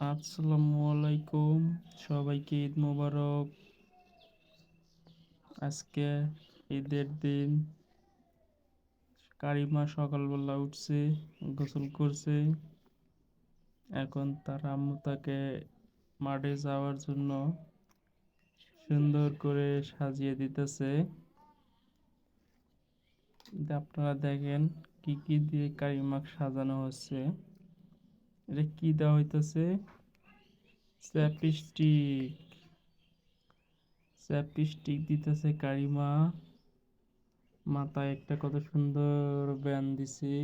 আসসালামু আলাইকুম। সবাইকে ঈদ মোবারক। আজকে ঈদের দিন। কারিমা সকালবেলা উঠছে, গোসল করছে। এখন তার আম্মু তাকে মাঠে যাওয়ার জন্য সুন্দর করে সাজিয়ে দিতেছে। আপনারা দেখেন কি কি দিয়ে কারিমাক সাজানো হচ্ছে। এটা কি দেওয়া হইতেছে? চ্যাপস্টিক দিতেছে কারিমা। মাথায় একটা কত সুন্দর ব্যান্ড দিছে।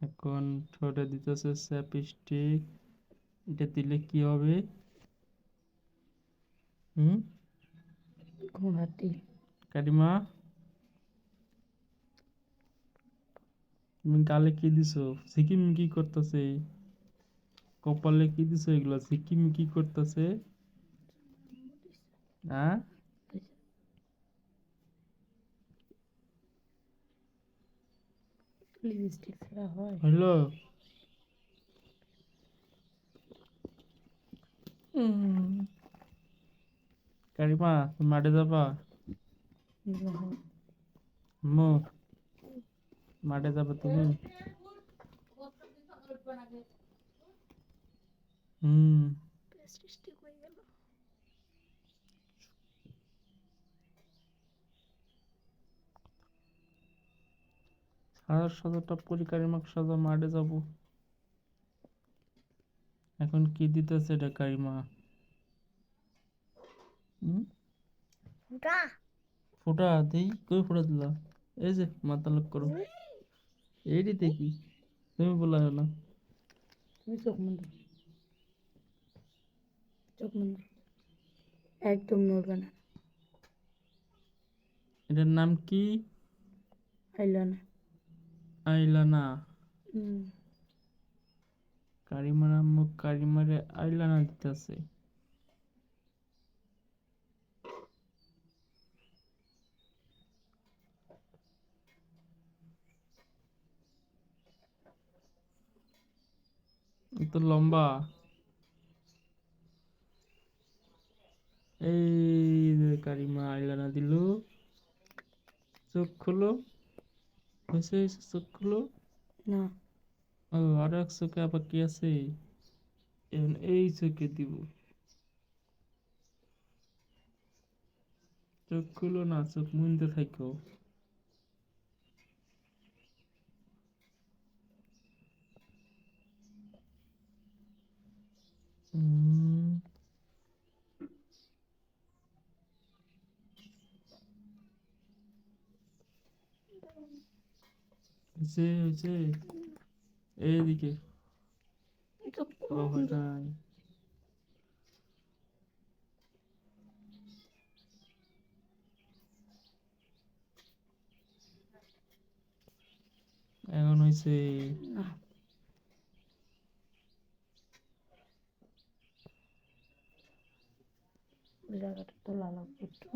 এখন ঠোঁটে দিতেছে চ্যাপস্টিক এটা দিলে কি হবে? হুম? ঘোড়াটি কারিমা? তুমি গালে কি দিছো? সিকিম কি করতেছে। কপালে কি দিছো এগুলো? সিকিম কি করতেছে। হ্যাঁ? লিপস্টিক ছাড়া হয়। হলো কারিমা তুমি মাঠে যাবা? মো মাঠে যাবে তুমি হুম। সারা সাজাটা পরিকারি মাক সাজা মাঠে যাব। এখন কি দিতেছে এটা কারিমা? ফোটা। দেই কই ফোটা দিলা? এই যে মাথা লোক করো। এইটি দেখি তুমি বলা না। তুমি চোখ বন্ধ চোখ বন্ধ একদম নড়বে না। এটার নাম কি? আইলানা। হুম। কারিমার আম্মু কারিমারে আইলানা দিতেছে। তো লম্বা। এই কারিমা আইলানা দিল। চোখ খুলো। হয়েছে হয়েছে, চোখ খুলো। না। ও আর এক চোখে আবার কি আছে? এখন এই চোখে দিব। চোখ খুলো না চোখ মুনতে থাকো। হয়েছে হয়েছে এইদিকে ও এখন হয়েছে জায়গাটা তো লাল একটু